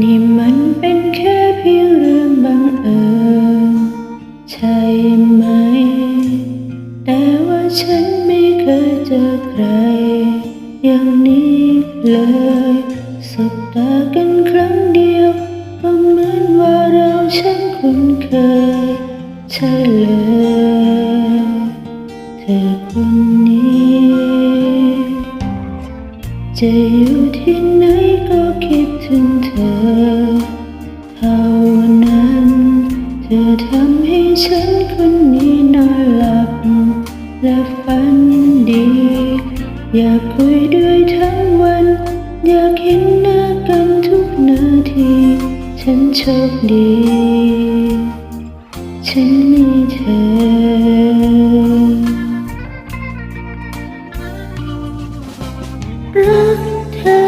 นี่มันเป็นแค่เพียงเรื่องบังเอิญใช่ไหม แต่ว่าฉันไม่เคยเจอใคร อย่างนี้เลยสบตากันครั้งเดียวก็เหมือนว่าเราฉันคุ้นเคย ใช่เลยเธอคนนี้ จะอยู่ที่ไหนก็ อยากคุยด้วยทั้งวัน อยากเห็นหน้ากันทุกนาที ฉันโชคดี ฉันมีเธอ รักเธอ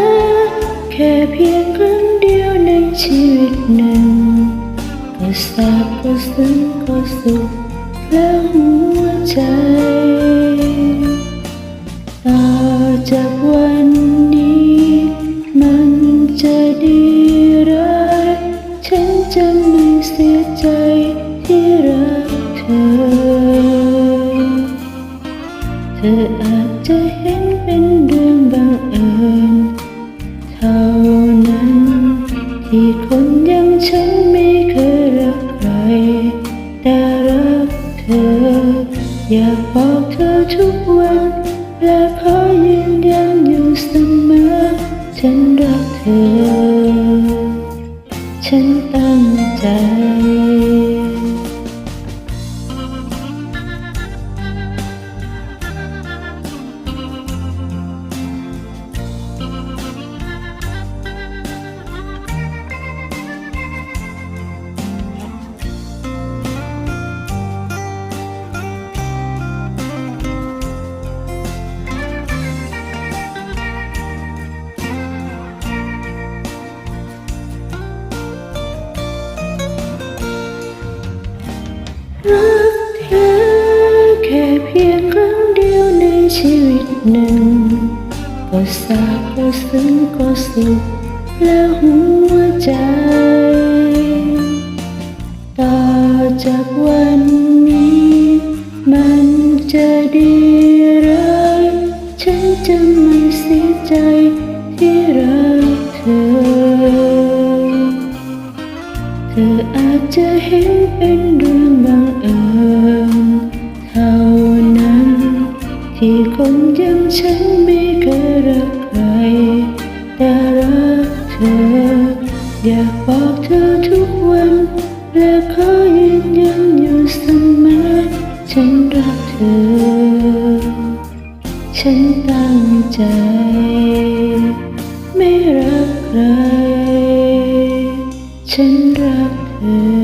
แค่เพียงครั้งเดียวในชีวิตหนึ่ง ก็ทราบก็ซึ้งก็สุขแล้วหัวใจ ธออาจจะเห็นเป็นเรื่องบังเอิญเท่านั้น ที่คนอย่างฉันไม่เคยรักใคร แต่รักเธอ อยากบอกเธอทุกวัน และขอยืนยันอยู่เสมอ ฉันรักเธอ ฉันตั้งใจ รักเธอแค่เพียงครั้งเดียวในชีวิตหนึ่ง ก็ทราบก็ซึ้งก็สุขและหัวใจ ต่อจากวันนี้ มันจะดีร้ายฉันจะไม่เสียใจที่รักเธอ เธออาจจะเห็นเป็น คนยังฉันไม่เคยรักใครแต่รักเธอ อยากบอกเธอทุกวัน และขอยืนยันอยู่เสมอฉันรักเธอ ฉันตั้งใจ ไม่รักใครฉันรักเธอ